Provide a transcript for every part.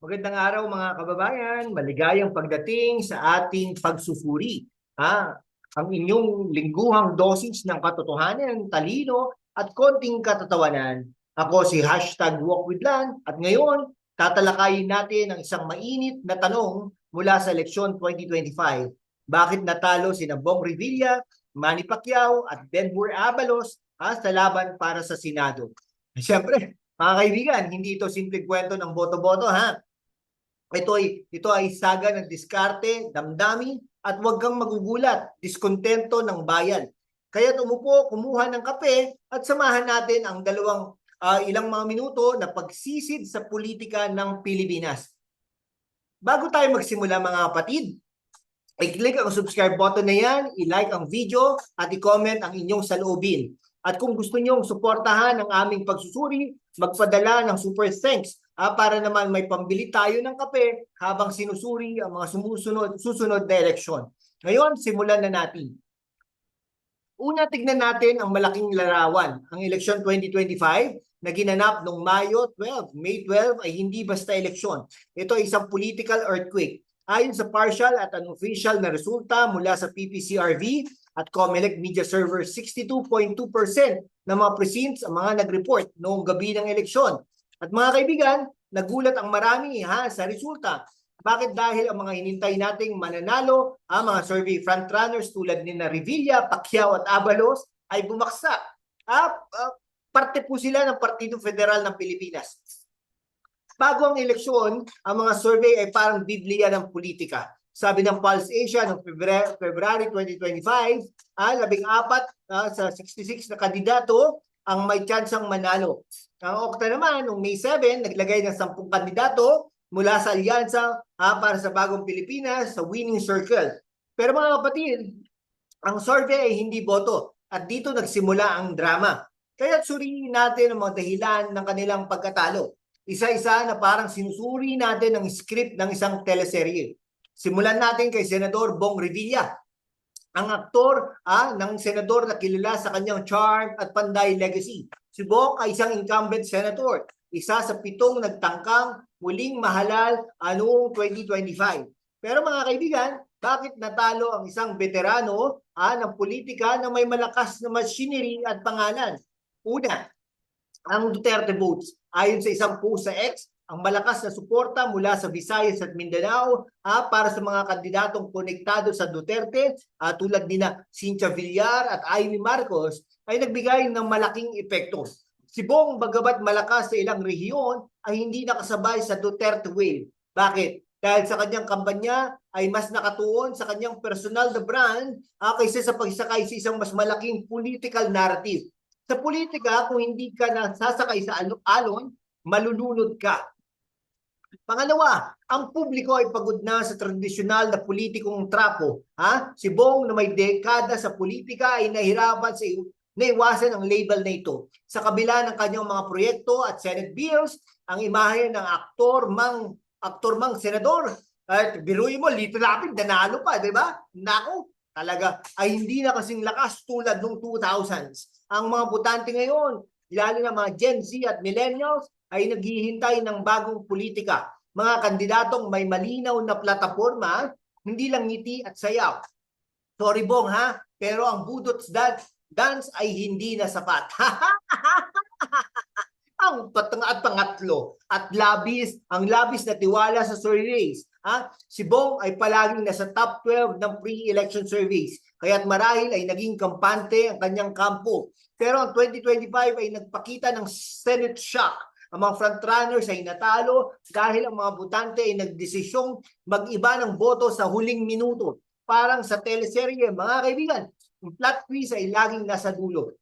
Magandang araw mga kababayan, maligayang pagdating sa ating pagsusuri. Ha? Ang inyong lingguhang dosis ng katotohanan, talino at konting katatawanan. Ako si hashtag Walk with Land at ngayon tatalakayin natin ang isang mainit na tanong mula sa eleksyon 2025. Bakit natalo si Bong Revilla, Manny Pacquiao at Ben-Hur Abalos ha, sa laban para sa Senado? Siyempre, mga kaibigan, hindi ito simpleng kwento ng boto-boto ha. Ito ay ito ay saga ng diskarte, damdamin at huwag kang magugulat, diskontento ng bayan. Kaya umupo, kumuha ng kape at samahan natin ang dalawang ah, ilang mga minuto na pagsisid sa politika ng Pilipinas. Bago tayo magsimula mga kapatid, i-click ang subscribe button na yan, i-like ang video at i-comment ang inyong saloobin. At kung gusto nyong suportahan ang aming pagsusuri, magpadala ng super thanks ah, para naman may pambili tayo ng kape habang sinusuri ang mga sumusunod, susunod na eleksyon. Ngayon, simulan na natin. Una, tignan natin ang malaking larawan. Ang eleksyon 2025 na ginanap noong Mayo 12, May 12 ay hindi basta eleksyon. Ito ay isang political earthquake. Ayon sa partial at unofficial na resulta mula sa PPCRV at COMELEC Media Server, 62.2% ng mga precincts ang mga nag-report noong gabi ng eleksyon. At mga kaibigan, nagulat ang marami ha, sa resulta. Bakit dahil ang mga hinintay nating mananalo, ang mga survey frontrunners tulad ni na Revilla, Pacquiao at Abalos ay bumaksak. Ah, ah, parte po sila ng Partido Federal ng Pilipinas. Bago ang eleksyon, ang mga survey ay parang biblia ng politika. Sabi ng Pulse Asia noong February, February 2025, ah, labing apat ah, sa 66 na kandidato ang may tsansang manalo. Ang Okta naman, noong May 7, naglagay ng 10 kandidato mula sa alyansa ah, para sa bagong Pilipinas sa winning circle. Pero mga kapatid, ang survey ay hindi boto at dito nagsimula ang drama. Kaya suriin natin ang mga dahilan ng kanilang pagkatalo. Isa-isa na parang sinusuri natin ang script ng isang teleserye. Simulan natin kay Senador Bong Revilla. Ang aktor ah, ng senador na kilala sa kanyang charm at panday legacy. Si Bong ay isang incumbent senator, isa sa pitong nagtangkang muling mahalal ah, noong 2025. Pero mga kaibigan, bakit natalo ang isang veterano ah, ng politika na may malakas na machinery at pangalan? Una, ang Duterte votes. Ayon sa isang post sa X, ang malakas na suporta mula sa Visayas at Mindanao ah, para sa mga kandidatong konektado sa Duterte ah, tulad nina Cynthia Villar at Amy Marcos ay nagbigay ng malaking epekto. Si Bong bagabat malakas sa ilang rehiyon ay hindi nakasabay sa Duterte wave. Bakit? Dahil sa kanyang kampanya ay mas nakatuon sa kanyang personal na brand ah, kaysa sa pagsakay sa isang mas malaking political narrative. Sa politika, kung hindi ka nasasakay sa alo- alon, malulunod ka. Pangalawa, ang publiko ay pagod na sa tradisyonal na politikong trapo. Ha? Si Bong na may dekada sa politika ay nahirapan sa naiwasan ang label na ito. Sa kabila ng kanyang mga proyekto at Senate bills, ang imahe ng aktor mang aktor mang senador at biruin mo, Lito Lapid, nanalo pa, di ba? Nako, talaga ay hindi na kasing lakas tulad nung 2000s. Ang mga botante ngayon, lalo na mga Gen Z at millennials, ay naghihintay ng bagong politika. Mga kandidatong may malinaw na plataforma, hindi lang ngiti at sayaw. Sorry Bong ha, pero ang budot dance, dance ay hindi na sapat. ang patang at pangatlo at labis, ang labis na tiwala sa surveys. Ha? Si Bong ay palaging nasa top 12 ng pre-election surveys. Kaya't marahil ay naging kampante ang kanyang kampo. Pero ang 2025 ay nagpakita ng Senate shock. Ang mga frontrunners ay natalo dahil ang mga butante ay nagdesisyong mag-iba ng boto sa huling minuto. Parang sa teleserye, mga kaibigan, ang plot twist ay laging nasa dulo.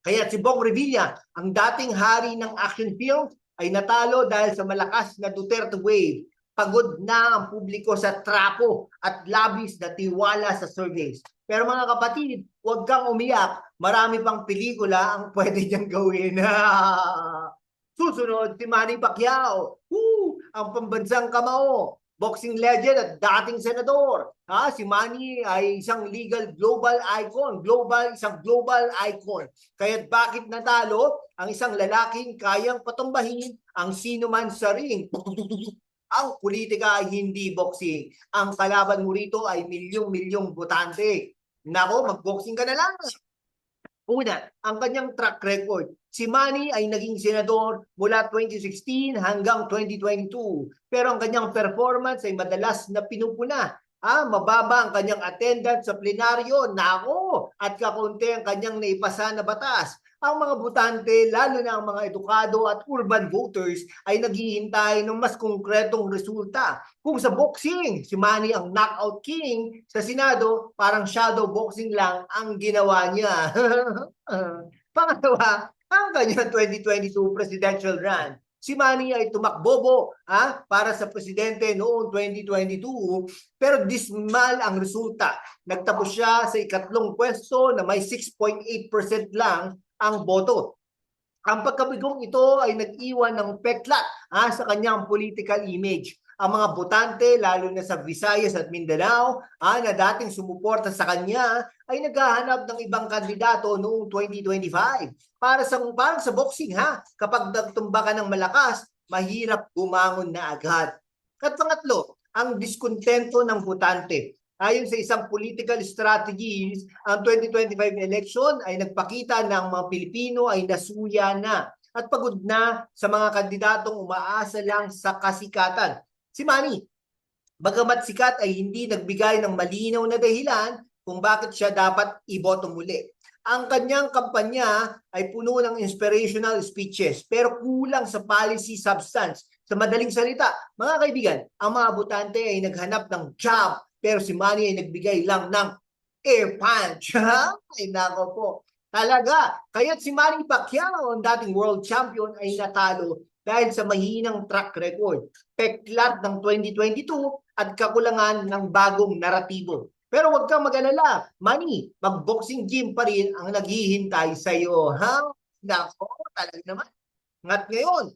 Kaya si Bong Revilla, ang dating hari ng action film, ay natalo dahil sa malakas na Duterte wave. Pagod na ang publiko sa trapo at labis na tiwala sa surveys. Pero mga kapatid, huwag kang umiyak. Marami pang pelikula ang pwede niyang gawin. Susunod, si Manny Pacquiao. Woo! Ang pambansang kamao. Boxing legend at dating senador. Ha, si Manny ay isang legal global icon, global isang global icon. Kaya bakit natalo ang isang lalaking kayang patumbahin ang sino man sa ring? ang politika ay hindi boxing. Ang kalaban mo rito ay milyong-milyong botante. Nako, mag-boxing ka na lang. Una, ang kanyang track record. Si Manny ay naging senador mula 2016 hanggang 2022. Pero ang kanyang performance ay madalas na pinupuna. Ah, mababa ang kanyang attendance sa plenaryo. Nako! At kakunti ang kanyang naipasa na batas. Ang mga butante, lalo na ang mga edukado at urban voters ay naghihintay ng mas konkretong resulta. Kung sa boxing, si Manny ang knockout king, sa Senado, parang shadow boxing lang ang ginawa niya. Pangalawa, ang kanyang 2022 presidential run. Si Manny ay tumakbobo ha, para sa presidente noong 2022 pero dismal ang resulta. Nagtapos siya sa ikatlong pwesto na may 6.8% lang ang boto. Ang pagkabigong ito ay nag-iwan ng peklat ha, sa kanyang political image. Ang mga botante, lalo na sa Visayas at Mindanao, ha, na dating sumuporta sa kanya, ay naghahanap ng ibang kandidato noong 2025. Para sa, para sa boxing ha, kapag nagtumba ka ng malakas, mahirap bumangon na agad. At pangatlo, ang diskontento ng botante. Ayon sa isang political strategies, ang 2025 election ay nagpakita ng mga Pilipino ay nasuya na at pagod na sa mga kandidatong umaasa lang sa kasikatan. Si Manny, bagamat sikat ay hindi nagbigay ng malinaw na dahilan kung bakit siya dapat iboto muli. Ang kanyang kampanya ay puno ng inspirational speeches pero kulang sa policy substance. Sa madaling salita, mga kaibigan, ang mga botante ay naghanap ng job pero si Manny ay nagbigay lang ng air punch. ay nako po. Talaga, kaya't si Manny Pacquiao, ang dating world champion, ay natalo dahil sa mahinang track record, peklat ng 2022 at kakulangan ng bagong naratibo. Pero huwag kang mag-alala, Manny, mag-boxing gym pa rin ang naghihintay sa iyo. Ha? Nako, talaga naman. Ngat ngayon,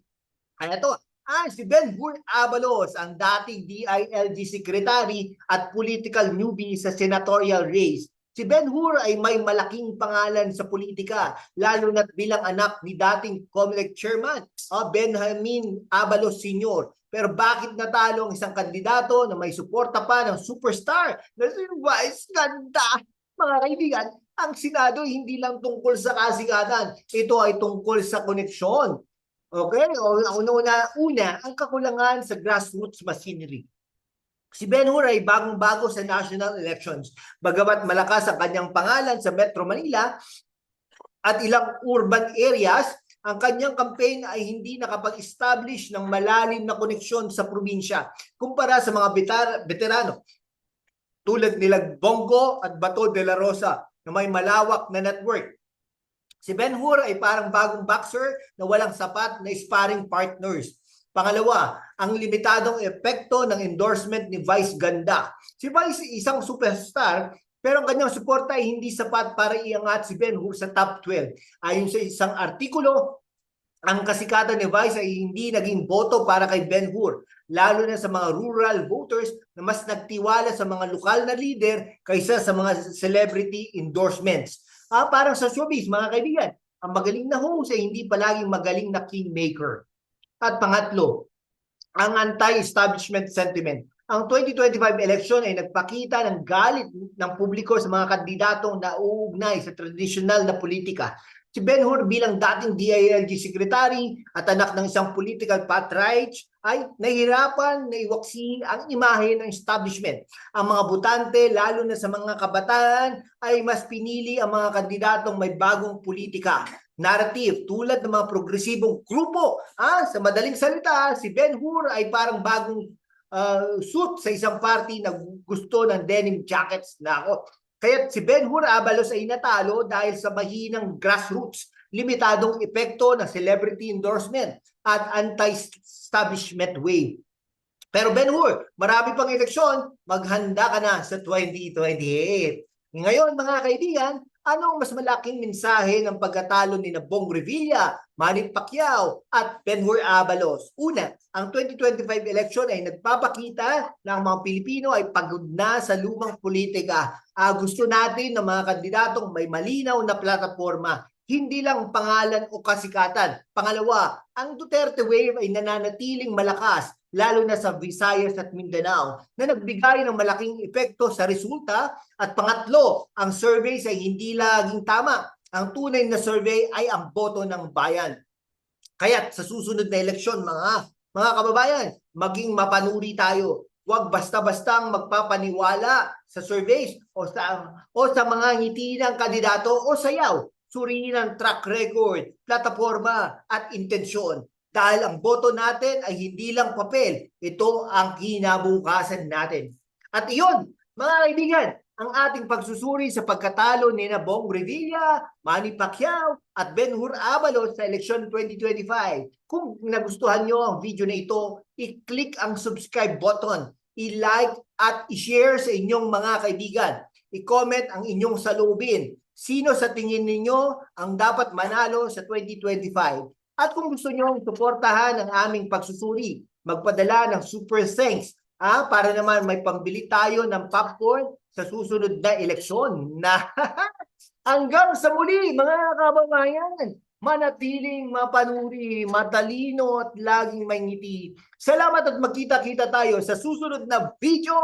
kaya to, ah, si Ben Hur Abalos, ang dating DILG secretary at political newbie sa senatorial race. Si Ben Hur ay may malaking pangalan sa politika, lalo na bilang anak ni dating COMELEC chairman, uh, Benjamin Abalos Sr. Pero bakit natalo ang isang kandidato na may suporta pa ng superstar na si Vice Ganda? Mga kaibigan, ang Senado hindi lang tungkol sa kasigatan. Ito ay tungkol sa koneksyon. Okay? O, una, una, ang kakulangan sa grassroots machinery. Si Ben Hur ay bagong-bago sa national elections. Bagamat malakas ang kanyang pangalan sa Metro Manila at ilang urban areas, ang kanyang campaign ay hindi nakapag-establish ng malalim na koneksyon sa probinsya kumpara sa mga betar- veterano tulad nila Bongo at Bato de la Rosa na may malawak na network. Si Ben Hur ay parang bagong boxer na walang sapat na sparring partners. Pangalawa, ang limitadong epekto ng endorsement ni Vice Ganda. Si Vice isang superstar pero ang kanyang suporta ay hindi sapat para iangat si Ben Hur sa top 12. Ayon sa isang artikulo, ang kasikatan ni Vice ay hindi naging boto para kay Ben Hur, lalo na sa mga rural voters na mas nagtiwala sa mga lokal na leader kaysa sa mga celebrity endorsements. Ah, parang sa showbiz, mga kaibigan, ang magaling na host ay hindi palaging magaling na kingmaker. At pangatlo, ang anti-establishment sentiment. Ang 2025 election ay nagpakita ng galit ng publiko sa mga kandidatong nauugnay sa tradisyonal na politika. Si Ben Hur bilang dating DILG secretary at anak ng isang political patriarch ay nahirapan na iwaksi ang imahe ng establishment. Ang mga butante, lalo na sa mga kabataan, ay mas pinili ang mga kandidatong may bagong politika narrative tulad ng mga progresibong grupo. Ah, sa madaling salita, si Ben Hur ay parang bagong uh, suit sa isang party na gusto ng denim jackets na ako. Kaya si Ben Hur Abalos ay natalo dahil sa mahinang grassroots, limitadong epekto ng celebrity endorsement at anti-establishment wave. Pero Ben Hur, marami pang eleksyon, maghanda ka na sa 2028. Ngayon mga kaibigan, Anong mas malaking mensahe ng pagkatalo ni Bong Revilla, Manny Pacquiao at Benhur Abalos? Una, ang 2025 election ay nagpapakita na ang mga Pilipino ay pagod na sa lumang politika. Uh, gusto natin ng mga kandidatong may malinaw na plataforma hindi lang pangalan o kasikatan. Pangalawa, ang Duterte wave ay nananatiling malakas lalo na sa Visayas at Mindanao, na nagbigay ng malaking epekto sa resulta. At pangatlo, ang surveys ay hindi laging tama. Ang tunay na survey ay ang boto ng bayan. Kaya sa susunod na eleksyon, mga mga kababayan, maging mapanuri tayo. Huwag basta-bastang magpapaniwala sa surveys o sa o sa mga ngiti ng kandidato o sayaw. Suriin ang track record, plataforma at intensyon. Dahil ang boto natin ay hindi lang papel, ito ang kinabukasan natin. At iyon, mga kaibigan, ang ating pagsusuri sa pagkatalo ni na Bong Revilla, Manny Pacquiao at Ben Hur Abalos sa eleksyon 2025. Kung nagustuhan nyo ang video na ito, i-click ang subscribe button, i-like at i-share sa inyong mga kaibigan. I-comment ang inyong salubin. Sino sa tingin ninyo ang dapat manalo sa 2025? At kung gusto nyo suportahan ang aming pagsusuri, magpadala ng super thanks ah, para naman may pambili tayo ng popcorn sa susunod na eleksyon na hanggang sa muli mga kababayan manatiling mapanuri, matalino at laging may ngiti. Salamat at magkita-kita tayo sa susunod na video.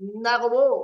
Nako!